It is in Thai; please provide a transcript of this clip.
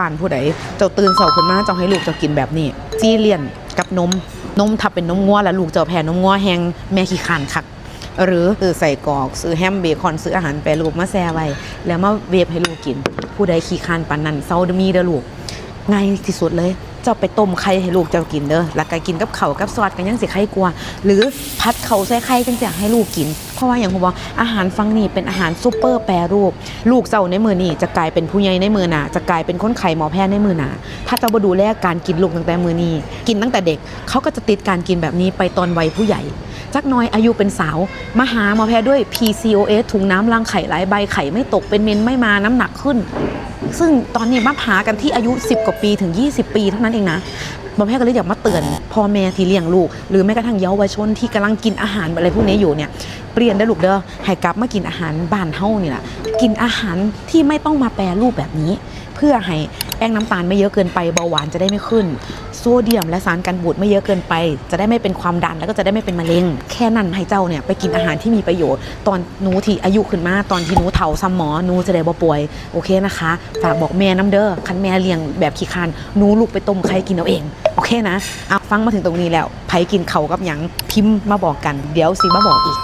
บ้านผู้ใดเจ้าตื่นเสาขึ้นมาเจ้าให้ลูกเจ้ากินแบบนี้ซีเรียนกับนมนมถ้าเป็นนมงัวแล้วลูกเจ้าแพ้นมงัวแห้งแม่ขี้ขานคักหรือซื้อใส่กรอกซื้อแฮมเบคอนซื้ออาหารแปรรูปมาแซ่ไว้ แล้วมาเวฟให้ลูกกิน ผู้ใดขี้คานปันนั้นเซาดมีเด้อลูกง่ายที่สุดเลย เจ้าไปต้มไข่ให้ลูกเจ้ากินเด้อแล้วก็กินกับเขากับซอสกันยังสิไข่กลัว หรือพัดเขาใส่ไข่จังจะให้ลูกกิน เพราะว่าอย่างผมบอกอาหารฟังนี่เป็นอาหารซูเปอร์แปรรูป ลูกเจ้าในมือนี่จะกลายเป็นผู้ใหญ่ในมือหนาจะกลายเป็นคนไข้หมอแพทย์ในมือหนาถ้าเจ้าบดูแลการกินลูกตั้งแต่มือนี้กินตั้งแต่เด็กเขาก็จะติดการกินแบบนี้ไปตอนวัยผู้ใหญ่จักน้อยอายุเป็นสาวมาหาหมอแพทย์ด้วย PCOS ถุงน้ำรังไข่หลายใบไข่ไม่ตกเป็นเมนไม่มาน้ำหนักขึ้น ซึ่งตอนนี้มาหากันที่อายุ 10 กว่าปีถึง 20 ปีเท่านั้นเองนะหมอแพทย์ก็เลยอยากมาเตือนพ่อแม่ที่เลี้ยงลูก หรือแม้กระทั่งเยาวชนที่กำลังกินอาหารอะไรพวกนี้อยู่เนี่ยเปลี่ยนได้ลูกเด้อให้กลับมากินอาหารบ้านเฮานี่แหละกินอาหารที่ไม่ต้องมาแปรรูปแบบนี้ เพื่อให้แป้งน้ำตาลไม่เยอะเกินไปเบาหวานจะได้ไม่ขึ้นโซเดียมและสารกันบูดไม่เยอะเกินไป จะได้ไม่เป็นความดันแล้วก็จะได้ไม่เป็นมะเร็ง แค่นั้นให้เจ้าเนี่ยไปกินอาหารที่มีประโยชน์ ตอนหนูที่อายุขึ้นมาตอนที่หนูเฒ่าซ้ำหมอหนูจะได้บ่ป่วยโอเคนะคะ ฝากบอกแม่น้ำเด้อคันแม่เลี้ยงแบบขี้คานหนูลูกไปต้มไข่กินเอาเองโอเคนะเอาฟังมาถึงตรงนี้แล้วไผกินเขากับหยังพิมพ์มาบอกกัน เดี๋ยวสิมาบอกอีก